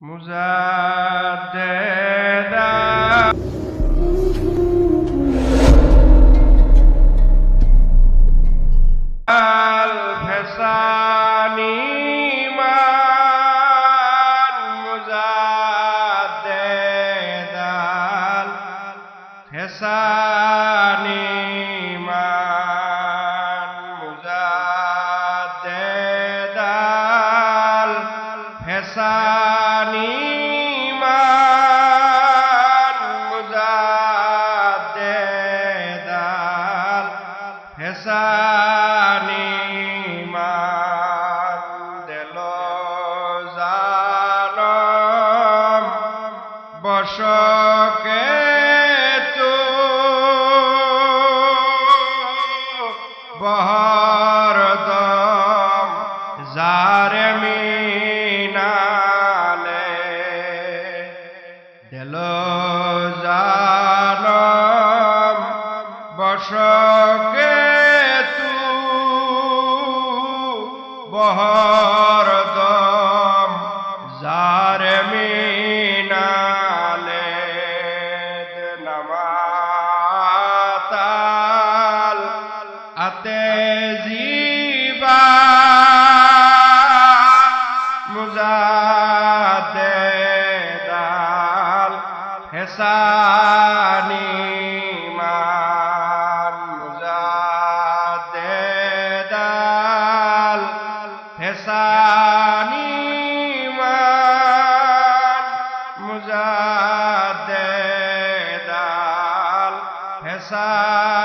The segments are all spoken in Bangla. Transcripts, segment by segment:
Muzad. এসানি মুজাদেদাল হেসানি বসকে তো বহরদম যা passar.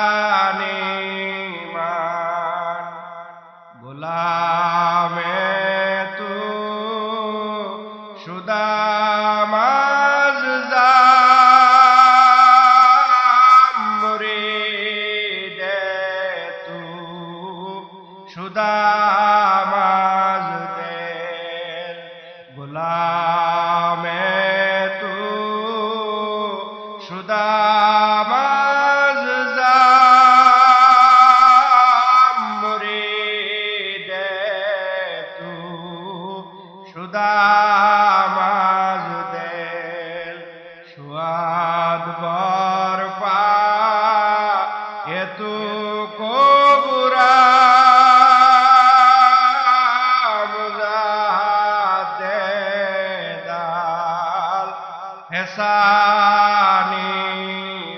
এহসানি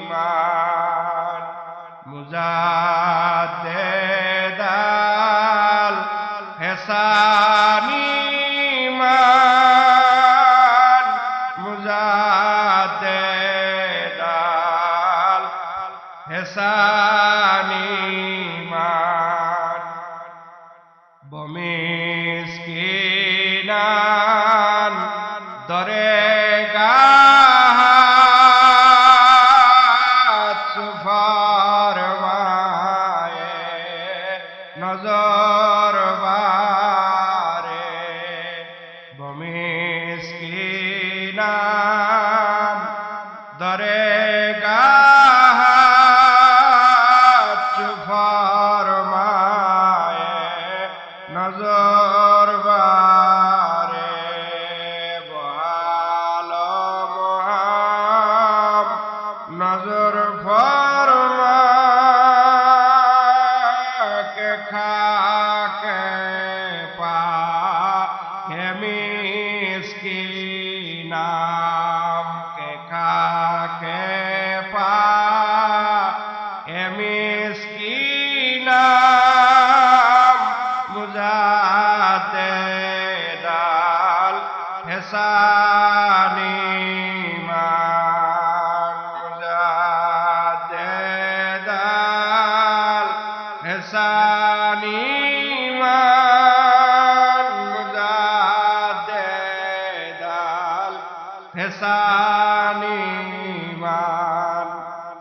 মান মুজাদ্দেদাল এহসানি মান মুজাদ্দেদাল এহসানি মান বমে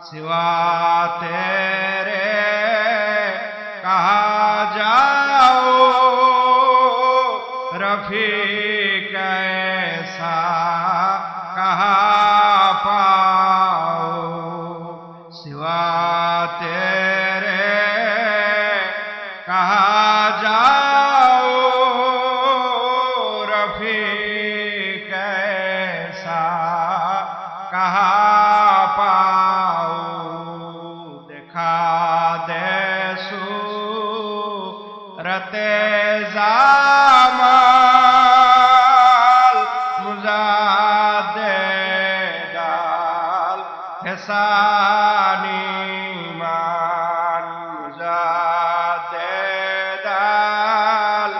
शिवाते কাহা পাও দেখা দেসু। রতে জামাল মুজাদে দাল হেসানি মান মুজাদে দাল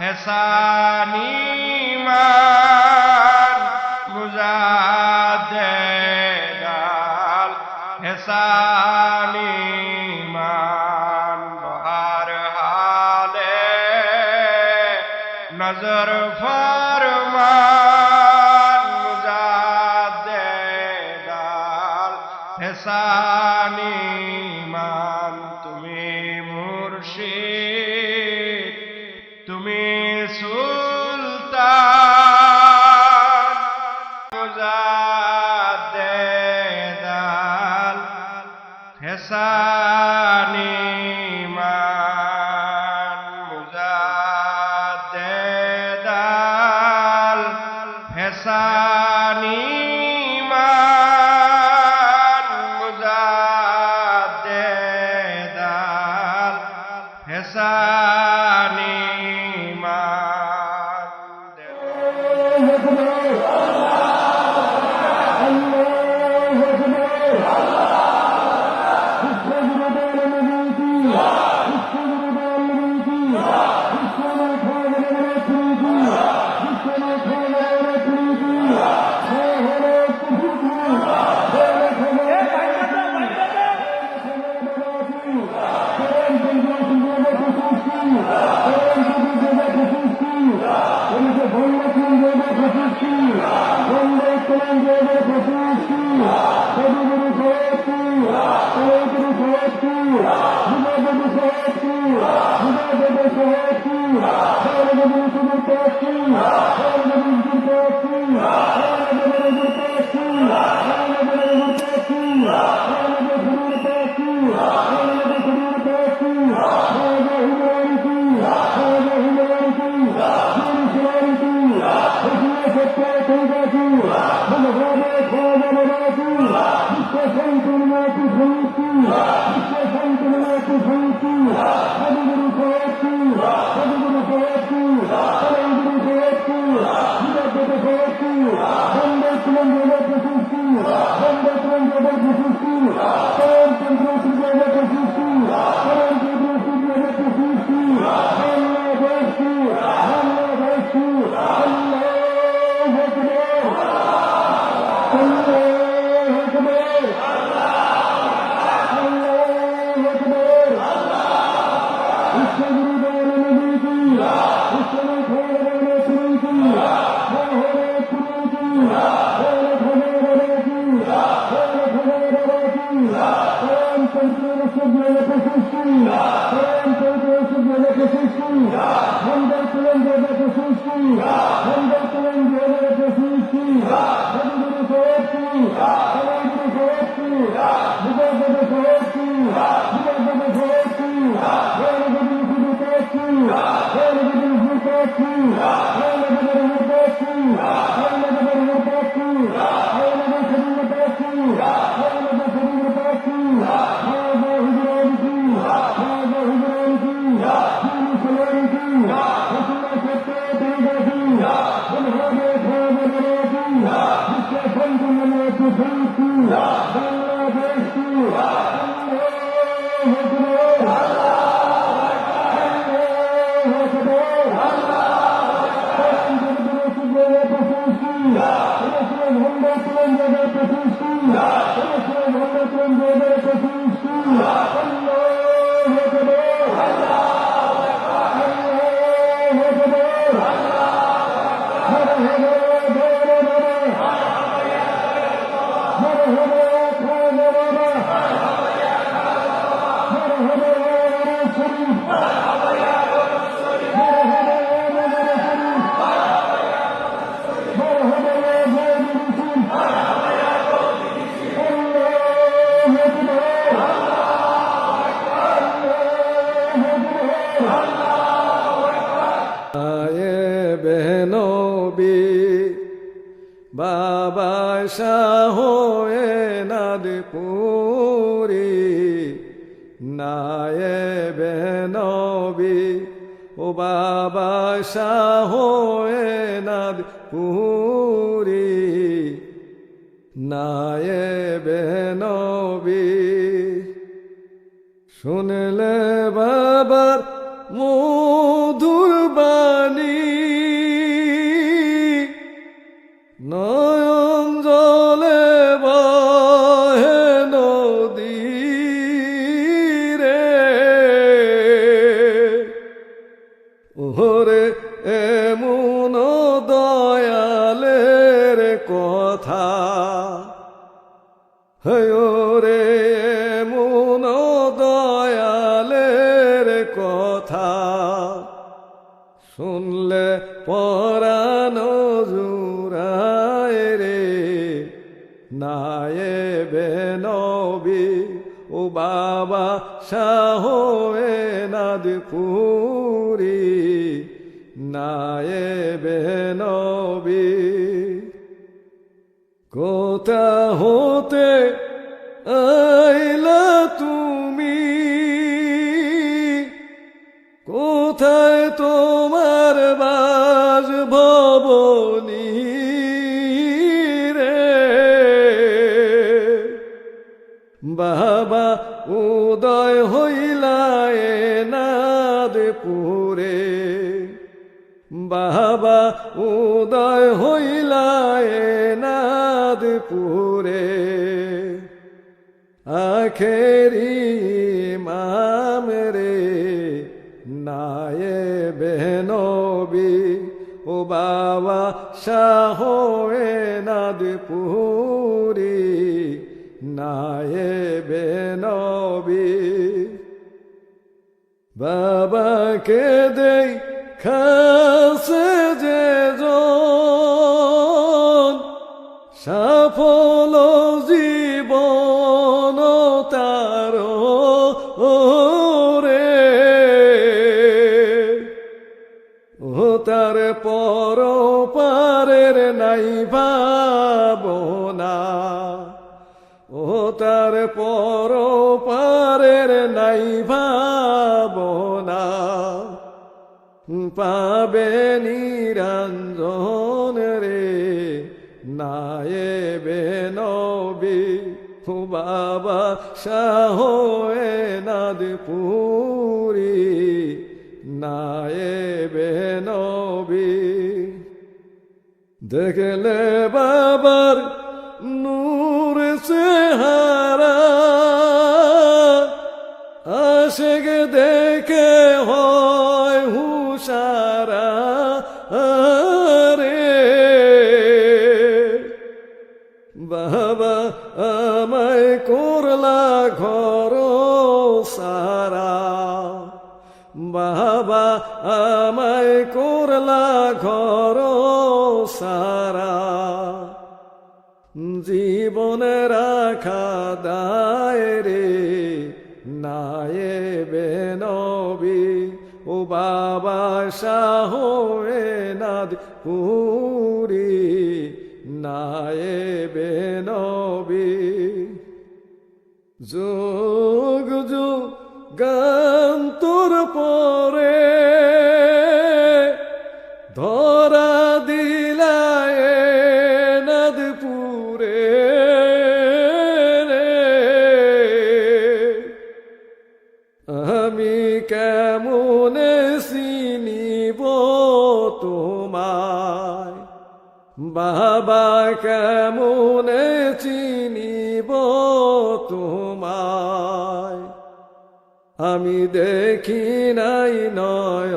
হেসানি Wrong. বেহনবি বাবা শাহ নাদপুরি নায়েবে নবী। ও বাবা শাহ নাদপুরি নায়েবে নবী। শুনলে বাবার মধুর দয়ালের কথা শুনলে পরানো জুরায় রে। নায়েবে নবী ও বাবা শাহ নাদপুরি নায়েবে নবী কোথা নাদপুরে আখেরি মাম রে, নায়ে বেনবি, ও বাবা শাহ নাদপুরি, নায়ে বেনবি। বাবাকে দেই খাসে যে সাফল পাবে নিরঞ্জন রে। নায়েবে নবী ও বাবা শাহ নাদপুরি। নায়েবে নবী দেখলে বাবার নূর নায়েবে নবী ও বাবা শাহ নাদ পুরি নায়েবে নবী যোগ যোগ গান তোর পরে আমি দেখি নাই নয়